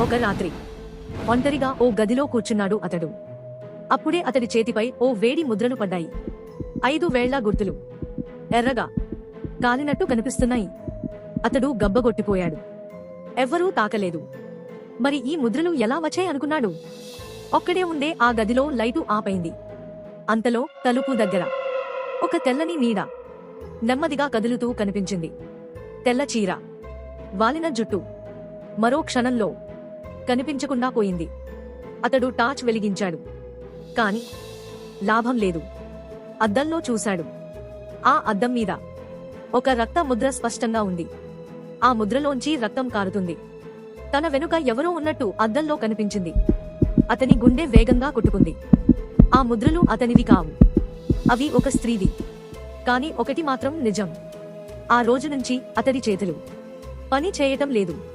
ఒక రాత్రి. ఒంటరిగా ఓ గదిలో కూర్చున్నాడు అతడు. అప్పుడే అతడి చేతిపై ఓ వేడి ముద్రలు పడ్డాయి. ఐదు వేళ్ళ గుర్తులు. ఎర్రగా కాలినట్టు కనిపిస్తున్నాయి. అతడు గబ్బగొట్టిపోయాడు. ఎవ్వరూ తాకలేదు. మరి ఈ ముద్రలు ఎలా వచ్చాయి అనుకున్నాడు? ఒక్కడే ఉండే ఆ గదిలో లైటు ఆపైంది. అంతలో తలుపు దగ్గర. ఒక తెల్లని నీడ. నెమ్మదిగా కదులుతూ కనిపించింది. తెల్ల చీర. వాలిన జుట్టు. మరో క్షణంలో కనిపించకుండా పోయింది. అతడు టార్చ్ వెలిగించాడు. కాని లాభం లేదు. అద్దంలో చూశాడు. ఆ అద్దం మీద ఒక రక్త ముద్ర స్పష్టంగా ఉంది. ఆ ముద్రలోంచి రక్తం కారుతుంది. తన వెనుక ఎవరో ఉన్నట్టు అద్దంలో కనిపించింది. అతని గుండె వేగంగా కొట్టుకుంది. ఆ ముద్రలు అతనివి కావు. అవి ఒక స్త్రీవి. కాని ఒకటి మాత్రం నిజం. ఆ రోజు నుంచి అతడి చేతులు. పని చేయటం లేదు.